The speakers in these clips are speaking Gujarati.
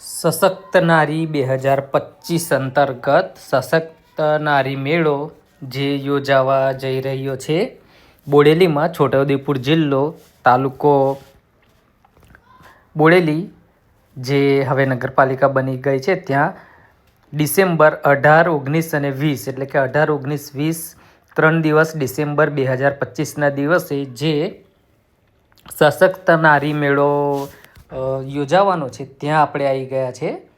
સશક્ત નારી બે હજાર પચીસ અંતર્ગત સશક્ત નારી મેળો જે યોજાવા જઈ રહ્યો છે. બોડેલીમાં છોટાઉદેપુર જિલ્લો તાલુકો બોડેલી, જે હવે નગરપાલિકા બની ગઈ છે, ત્યાં ડિસેમ્બર અઢાર, ઓગણીસ અને વીસ, એટલે કે અઢાર, ઓગણીસ, વીસ, ત્રણ દિવસ ડિસેમ્બર બે હજાર પચીસના દિવસે જે સશક્ત નારી મેળો યોજાવાનો છે. ત્યાં આપણે આવી ગયા છે.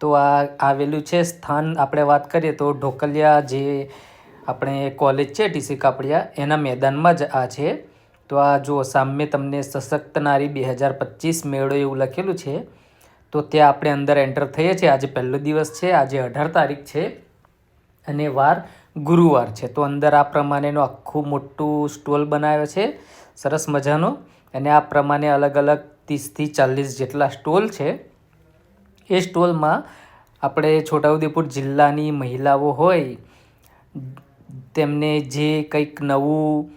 તો આ આવેલું છે સ્થાન આપણે વાત કરીએ તો ઢોકલિયા જે આપણે કોલેજ છે ટીસી કાપડિયા, એના મેદાનમાં જ આ છે. તો આ જો સામે તમને સશક્ત નારી બે હજાર પચીસ મેળો એવું લખેલું છે. તો ત્યાં આપણે અંદર એન્ટર થઈએ છીએ. આજે પહેલો દિવસ છે. આજે અઢાર તારીખ છે. અને વાર ગુરુવાર છે. તો અંદર આ પ્રમાણેનો આખું મોટું સ્ટોલ બનાવ્યો છે. સરસ મજાનો. અને આ પ્રમાણે અલગ અલગ ત્રીસથી ચાલીસ જેટલા સ્ટોલ છે. એ સ્ટોલમાં આપણે છોટાઉદેપુર જિલ્લાની મહિલાઓ હોય, તેમને જે કંઈક નવું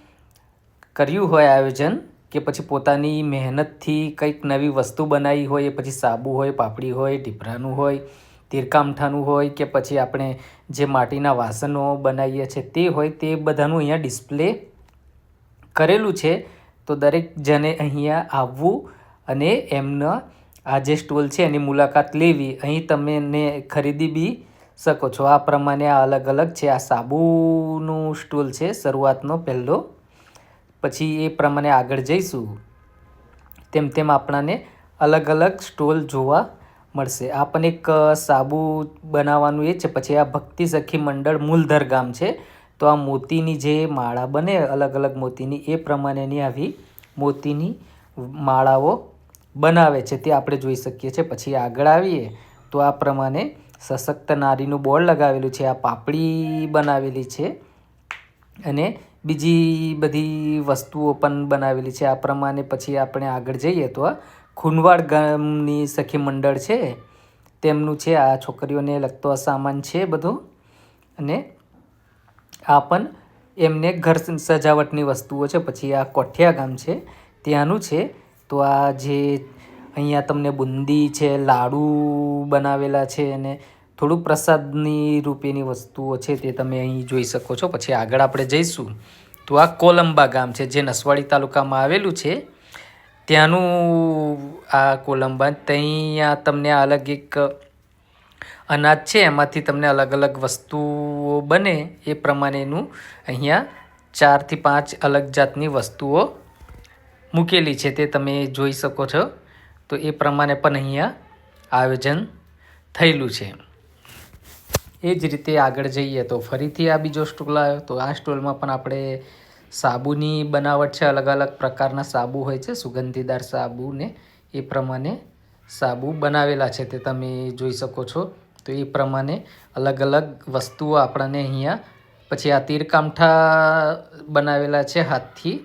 કર્યું હોય આયોજન કે પછી પોતાની મહેનતથી કંઈક નવી વસ્તુ બનાવી હોય પછી સાબુ હોય, પાપડી હોય, ઢીપરાનું હોય, તીરકામઠાનું હોય કે પછી આપણે જે માટીના વાસણો બનાવીએ છીએ તે હોય તે બધાનું અહીંયા ડિસ્પ્લે કરેલું છે. તો દરેક જણે અહીંયા આવવું અને એમના આ જે સ્ટોલ છે એની મુલાકાત લેવી, અહીં તમે ને ખરીદી બી શકો છો. આ પ્રમાણે આ અલગ અલગ છે. આ સાબુનું સ્ટોલ છે શરૂઆતનો પહેલો. પછી એ પ્રમાણે આગળ જઈશું. તેમ તેમ આપણાને અલગ અલગ સ્ટોલ જોવા મળશે. આ પણ એક સાબુ બનાવવાનું એ છે. પછી આ ભક્તિ સખી મંડળ મૂલધર ગામ છે. તો આ મોતીની જે માળા બને, અલગ અલગ મોતીની, એ પ્રમાણેની આવી મોતીની માળાઓ બનાવે છે. તે આપણે જોઈ શકીએ છીએ. પછી આગળ આવીએ તો આ પ્રમાણે સશક્ત નારીનું બોર્ડ લગાવેલું છે. આ પાપડી બનાવેલી છે અને બીજી બધી વસ્તુઓ પણ બનાવેલી છે. આ પ્રમાણે પછી આપણે આગળ જઈએ તો આ ખુનવાડ ગામની સખી મંડળ છે. તેમનું છે. આ છોકરીઓને લગતો આ સામાન છે બધું. અને આ પણ એમને ઘર સજાવટની વસ્તુઓ છે, પછી આ કોઠિયા ગામ છે, ત્યાંનું છે. તો આ જે અહીંયા તમને બુંદી છે, લાડુ બનાવેલા છે અને થોડું પ્રસાદની રૂપેની વસ્તુઓ છે તે તમે અહીં જોઈ શકો છો. પછી આગળ આપણે જઈશું. તો આ કોલંબા ગામ છે, જે નસવાડી તાલુકામાં આવેલું છે. ત્યાંનું આ કોલંબા, ત્યાં તમને અલગ એક અનાજ છે, એમાંથી તમને અલગ અલગ વસ્તુઓ બને એ પ્રમાણેનું અહીંયા ચારથી પાંચ અલગ જાતની વસ્તુઓ મૂકેલી છે, તે તમે જોઈ શકો છો. તો એ પ્રમાણે પણ અહીંયા આયોજન થયેલું છે. એ જ રીતે આગળ જઈએ તો ફરીથી આ બીજો સ્ટોલ આવ્યો. તો આ સ્ટોલમાં પણ આપણે સાબુની બનાવટ છે, અલગ અલગ પ્રકારના સાબુ હોય છે, સુગંધીદાર સાબુ ને એ પ્રમાણે સાબુ બનાવેલા છે, તે તમે જોઈ શકો છો. તો એ પ્રમાણે અલગ અલગ વસ્તુઓ આપણને અહીંયા પછી આ તીરકામઠા બનાવેલા છે હાથથી.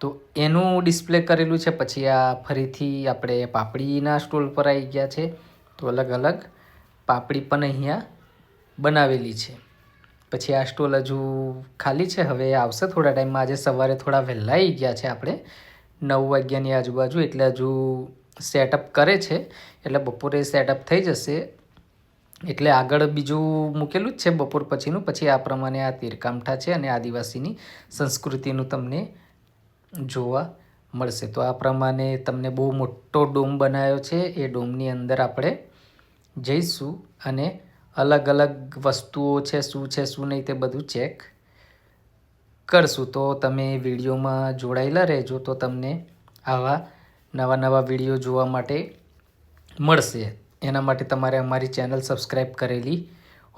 તો એનું ડિસ્પ્લે કરેલું છે, પછી આ ફરીથી આપણે પાપડીના સ્ટોલ પર આવી ગયા છે. તો અલગ અલગ પાપડી પણ અહીંયા બનાવેલી છે. પછી આ સ્ટોલ હજુ ખાલી છે, હવે આવશે થોડા ટાઈમમાં. આજે સવારે થોડા વહેલા આવી ગયા છે આપણે. નવ વાગ્યાની આજુબાજુ એટલે હજુ સેટઅપ કરે છે, એટલે બપોરે સેટઅપ થઈ જશે. એટલે આગળ બીજું મૂકેલું જ છે, બપોર પછીનું. પછી આ પ્રમાણે આ તીરકામઠા છે અને આદિવાસીની સંસ્કૃતિનું તમને જોવા મળશે. તો આ પ્રમાણે તમને બહુ મોટો ડોમ બનાવ્યો છે. એ ડોમની અંદર આપણે જઈશું અને અલગ અલગ વસ્તુઓ છે, શું છે, શું નહીં તે બધું ચેક કરશું. તો તમે વિડીયોમાં જોડાયેલા રહેજો તો તમને આવા નવા નવા વીડિયો જોવા માટે મળશે. એના માટે તમારે અમારી ચેનલ સબસ્ક્રાઈબ કરેલી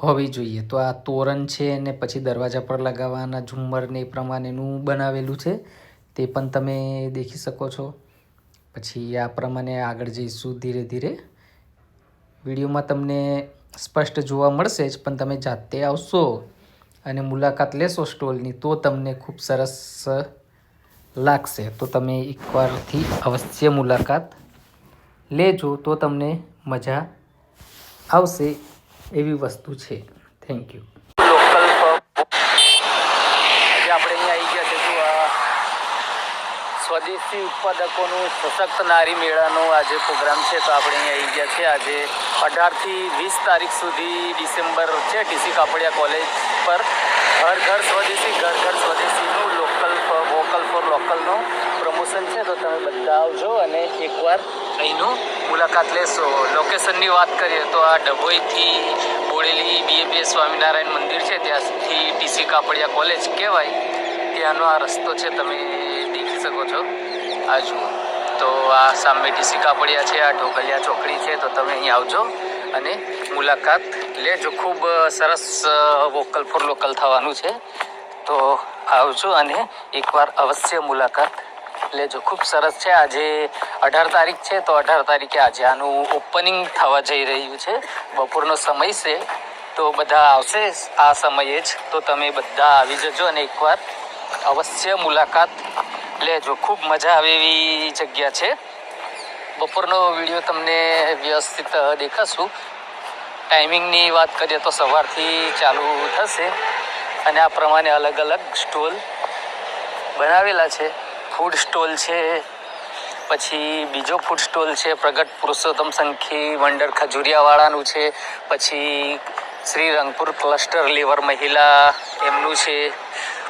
હોવી જોઈએ. તો આ તોરણ છે ને પછી દરવાજા પર લગાવવાના ઝુમ્મરને એ પ્રમાણેનું બનાવેલું છે. તે પણ તમે દેખી શકો છો. પછી આ પ્રમાણે આગળ જઈશું ધીરે ધીરે. વિડીયોમાં તમને સ્પષ્ટ જોવા મળશે જ, પણ તમે જાતે આવશો અને મુલાકાત લેશો સ્ટોલની, તો તમને ખૂબ સરસ લાગશે. તો તમે એકવારથી અવશ્ય મુલાકાત લેજો. તો તમને મજા આવશે એવી વસ્તુ છે. થેન્ક યુ સ્વદેશી ઉત્પાદકોનું સશક્ત નારી મેળાનો આજે પ્રોગ્રામ છે તો આપણે અહીંયા આવી ગયા છે. આજે અઢારથી વીસ તારીખ સુધી ડિસેમ્બર છે, ટીસી કાપડિયા કોલેજ પર. ઘર ઘર સ્વદેશી, ઘર ઘર સ્વદેશીનું લોકલ વોકલ ફોર લોકલનું પ્રમોશન છે, તો તમે બધા આવજો અને એકવાર અહીંનું મુલાકાત લેશો. લોકેશનની વાત કરીએ તો આ ડભોઈથી બોડેલી બીએપીએસ સ્વામિનારાયણ મંદિર છે, ત્યાંથી ટીસી કાપડિયા કોલેજ કહેવાય. ત્યાંનો આ રસ્તો છે, તમે દેખી શકો છો. આ જુઓ. તો આ સામે ટીસી કાપડિયા છે, આ ઢોકલિયા ચોકડી છે, તો તમે અહીં આવજો અને મુલાકાત લેજો. ખૂબ સરસ વોકલ ફોર લોકલ થવાનું છે. તો આવજો અને એકવાર અવશ્ય મુલાકાત લેજો ખૂબ સરસ છે. આજે અઢાર તારીખ છે તો અઢાર તારીખે આજે આનું ઓપનિંગ થવા જઈ રહ્યું છે. બપોરનો સમય છે તો બધા આવશે આ સમયે જ. તો તમે બધા આવી જજો અને એકવાર અવશ્ય મુલાકાત લેજો. ખૂબ મજા આવે એવી જગ્યા છે. બપોરનો વીડિયો તમને વ્યવસ્થિત દેખાશું. ટાઈમિંગની વાત કરીએ તો સવારથી ચાલુ થશે. અને આ પ્રમાણે અલગ અલગ સ્ટોલ બનાવેલા છે. ફૂડ સ્ટોલ છે, પછી બીજો ફૂડ સ્ટોલ છે, પ્રગટ પુરુષોત્તમ સંખી મંડળ ખજુરિયાવાળાનું છે, પછી શ્રી રંગપુર ક્લસ્ટર લેવર મહિલા એમનું છે,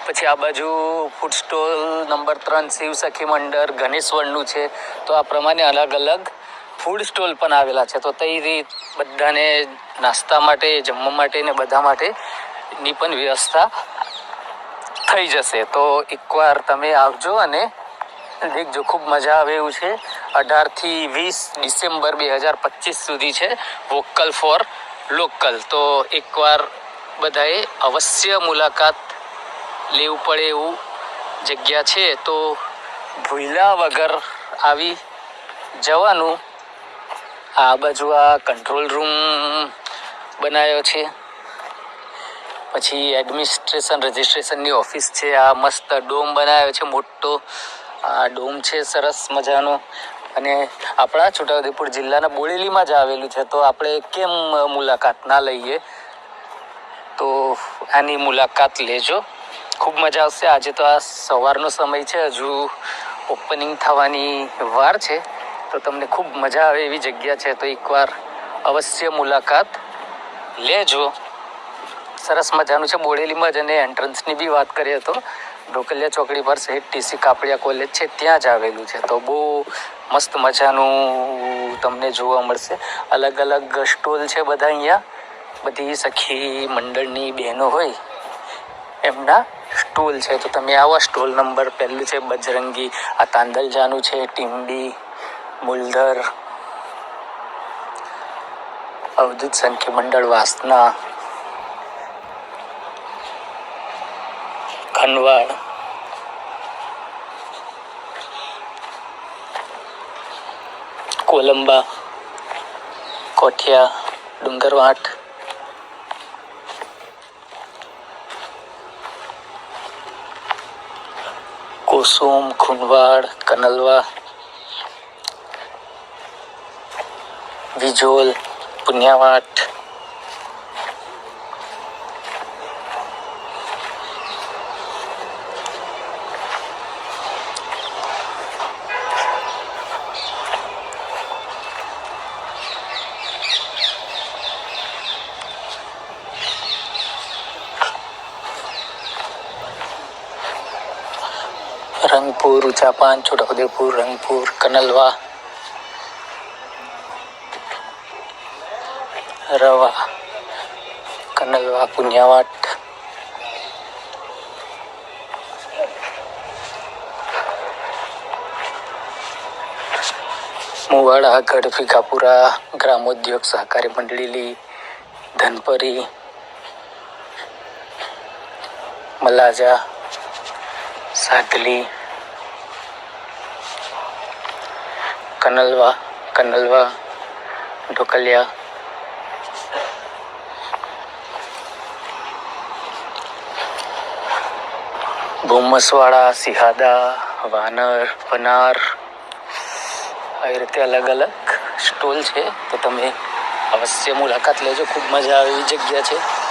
પછી આ બાજુ ફૂડ સ્ટોલ નંબર ત્રણ શિવ સખી મંડળ ગણેશવળનું છે, તો આ પ્રમાણે અલગ અલગ ફૂડ સ્ટોલ પણ આવેલા છે, તો તે રીત બધાને નાસ્તા માટે, જમવા માટે ને બધા માટેની પણ વ્યવસ્થા થઈ જશે. તો એકવાર તમે આવજો અને દેખજો, ખૂબ મજા આવે એવું છે. અઢારથી વીસ ડિસેમ્બર બે હજાર પચીસ સુધી છે વોકલ ફોર લોકલ. તો એકવાર બધાએ અવશ્ય મુલાકાત લેવું પડે એવું જગ્યા છે. તો ભૂલ્યા વગર આવી જવાનું. આ બાજુ આ કંટ્રોલ રૂમ બનાવ્યો છે. પછી એડમિનિસ્ટ્રેશન રજિસ્ટ્રેશનની ઓફિસ છે. આ મસ્ત ડોમ બનાવ્યો છે, મોટો. આ ડોમ છે, સરસ મજાનો. અને આપણા છોટાઉદેપુર જિલ્લાના બોડેલીમાં જ આવેલું છે. તો આપણે કેમ મુલાકાત ના લઈએ? તો આની મુલાકાત લેજો. ખૂબ મજા આવશે. આજે તો આ સવારનો સમય છે. હજુ ઓપનિંગ થવાની વાર છે. તો તમને ખૂબ મજા આવે એવી જગ્યા છે. તો એકવાર અવશ્ય મુલાકાત લેજો. સરસ મજાનું છે. બોડેલીમાં જ અને એન્ટ્રન્સની બી વાત કરીએ તો ઢોકલિયા ચોકડી પર સહિત ટીસી કાપડિયા કોલેજ છે, ત્યાં જ આવેલું છે. તો બહુ મસ્ત મજાનું તમને જોવા મળશે. અલગ અલગ સ્ટોલ છે બધા અહીંયા. બધી સખી મંડળની બહેનો હોય એમના સ્ટોલ છે. તો તમે આવો, સ્ટોલ નંબર પહેલું છે, બજરંગી, આ તાંદલજાનું છે ટીમડી મુલધર, અવધૂત સંખ્યા મંડળ, વાસના ખનવાડ કોલંબા કોઠિયા ડુંગરવાટ કુસુમ ખુનવાડ કનલવા વિજોલ रंगपूर उचापान छोटा उदयपूर रंगपूर कनलवा रवा कनलवा पुण्यावाट मुवाडा गड फिकापुरा ग्रामोद्योग सहकारी मंडळी धनपरी मलाजा सागली કનલવા કનલવા, ઢોકલિયા. બોમસવાડા સિહાદા વાનર, પનાર. આવી રીતે અલગ અલગ સ્ટોલ છે. તો તમે અવશ્ય મુલાકાત લેજો. ખૂબ મજા આવે એવી જગ્યા છે.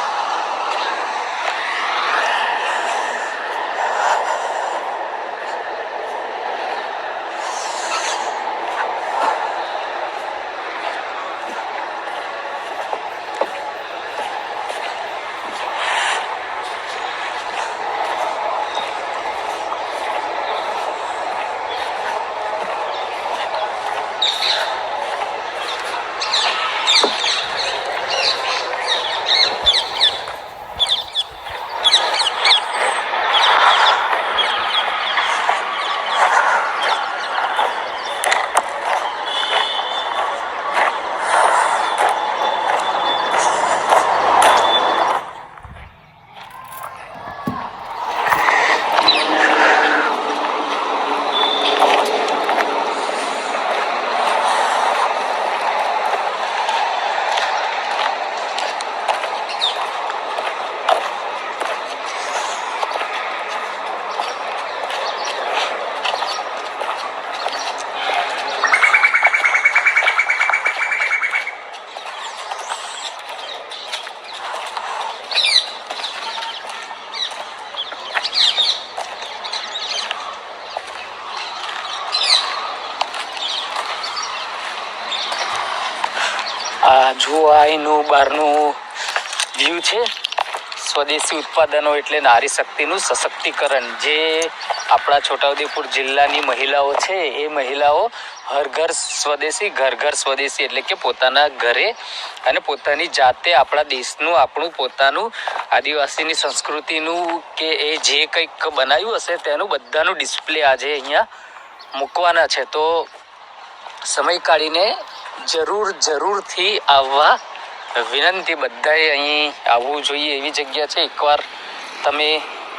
આ જુઓ આ એનું બહારનું વ્યૂ છે. સ્વદેશી ઉત્પાદનો એટલે નારી શક્તિનું સશક્તિકરણ. જે આપણા છોટાઉદેપુર જિલ્લાની મહિલાઓ છે, એ મહિલાઓ હર ઘર સ્વદેશી, ઘર ઘર સ્વદેશી એટલે કે પોતાના ઘરે અને પોતાની જાતે આપણા દેશનું, આપણું પોતાનું આદિવાસીની સંસ્કૃતિનું કે એ જે કંઈક બનાવ્યું હશે તેનું બધાનું ડિસ્પ્લે આજે અહીંયા મૂકવાના છે. તો સમય કાઢીને જરૂર જરૂરથી આવવા વિનંતી બધાએ અહીં આવવું જોઈએ એવી જગ્યા છે. એકવાર તમે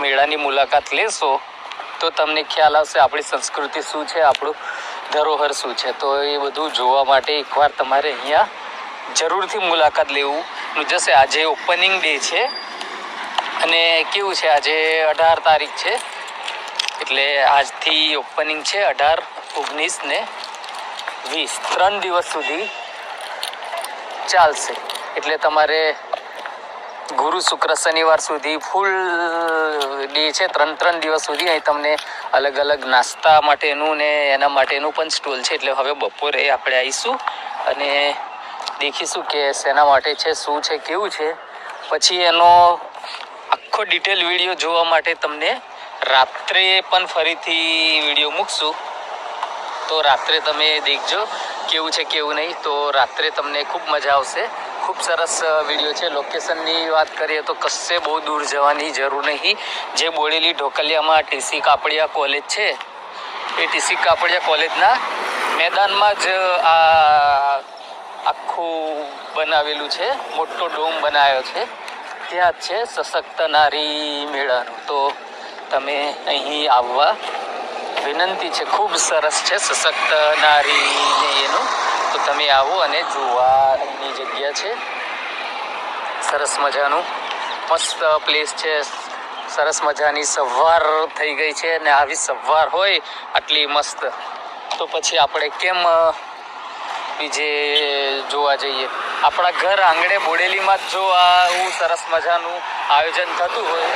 મેળાની મુલાકાત લેશો તો તમને ખ્યાલ આવશે આપણી સંસ્કૃતિ શું છે, આપણું ધરોહર શું છે. તો એ બધું જોવા માટે એકવાર તમારે અહીંયા જરૂરથી મુલાકાત લેવું જશે. આજે ઓપનિંગ ડે છે અને કેવું છે, આજે અઢાર તારીખ છે. એટલે આજથી ઓપનિંગ છે અઢાર ઓગણીસ ને વીસ, ત્રણ દિવસ સુધી ચાલશે. એટલે તમારે ગુરુ શુક્ર શનિવાર સુધી ફૂલ ડે છે, ત્રણ ત્રણ દિવસ સુધી અહીં તમને અલગ અલગ નાસ્તા માટેનું ને એના માટેનું પણ સ્ટોલ છે. એટલે હવે બપોરે આપણે આવીશું અને દેખીશું કે શેના માટે છે, શું છે, કેવું છે. પછી એનો આખો ડિટેલ વીડિયો જોવા માટે તમને રાત્રે પણ ફરીથી વીડિયો મૂકશું. તો રાત્રે તમે દેખજો, કેવું છે, કેવું નહીં. તો રાત્રે તમને ખૂબ મજા આવશે. ખૂબ સરસ વીડિયો છે. લોકેશનની વાત કરીએ તો કશે બહુ દૂર જવાની જરૂર નહીં. જે બોડેલી ઢોકલિયામાં ટીસી કાપડિયા કોલેજ છે, એ ટીસી કાપડિયા કોલેજના મેદાનમાં જ, આ, આખું બનાવેલું છે. મોટો ડોમ બનાવ્યો છે. ત્યાં જ છે સશક્ત નારી મેળાનું. તો તમે અહીં આવવા વિનંતી છે. ખૂબ સરસ છે. સશક્ત નારીને એનું. તો તમે આવો અને જોવાની જગ્યા છે. સરસ મજાનું. મસ્ત પ્લેસ છે. સરસ મજાની સવાર થઈ ગઈ છે અને આવી સવાર હોય આટલી મસ્ત. તો પછી આપણે કેમ બીજે જોવા જઈએ? આપણા ઘર આંગણે બોડેલીમાં જ જો આવું સરસ મજાનું આયોજન થતું હોય,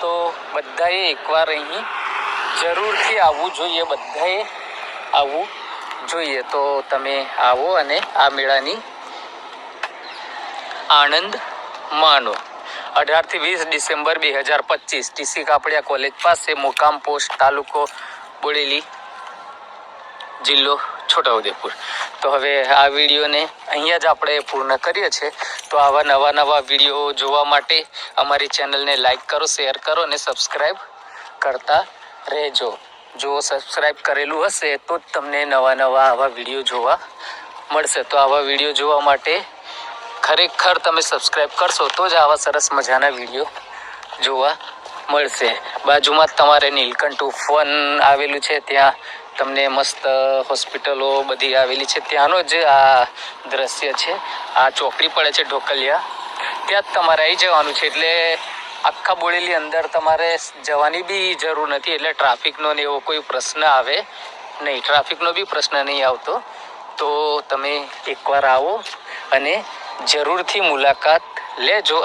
તો બધાએ એકવાર અહીં જરૂરથી આવવું જોઈએ બધાએ આવવું જોઈએ. તો તમે આવો અને આ મેળાની આનંદ માનો. અઢારથી વીસ ડિસેમ્બર બે હજાર પચીસ, ટીસી કાપડિયા કોલેજ પાસે, મુકામ પોસ્ટ, તાલુકો બોડેલી જિલ્લો છોટાઉદેપુર. તો હવે આ વિડીયોને અહીંયા જ આપણે પૂર્ણ કરીએ છીએ. તો આવા નવા નવા વીડિયો જોવા માટે અમારી ચેનલને લાઈક કરો, શેર કરો અને સબસ્ક્રાઈબ કરતા રહેજો. જો સબસ્ક્રાઈબ કરેલું હશે તો જ તમને નવા નવા આવા વીડિયો જોવા મળશે. તો આવા વીડિયો જોવા માટે ખરેખર તમે સબસ્ક્રાઈબ કરશો તો જ આવા સરસ મજાના વીડિયો જોવા મળશે. બાજુમાં તમારે નીલકંઠ ઉફન આવેલું છે. ત્યાં તમને મસ્ત હોસ્પિટલો બધી આવેલી છે. ત્યાંનો જ આ દ્રશ્ય છે. આ ચોકડી પડે છે ઢોકલિયા. ત્યાં જ તમારે આવી જવાનું છે. એટલે આખા બોડેલી અંદર તમારે જવાની બી જરૂર નથી, એટલે ટ્રાફિકનો ને એવો કોઈ પ્રશ્ન આવે નહીં. ટ્રાફિકનો બી પ્રશ્ન નહીં આવતો. તો તમે એકવાર આવો અને જરૂરથી મુલાકાત લેજો.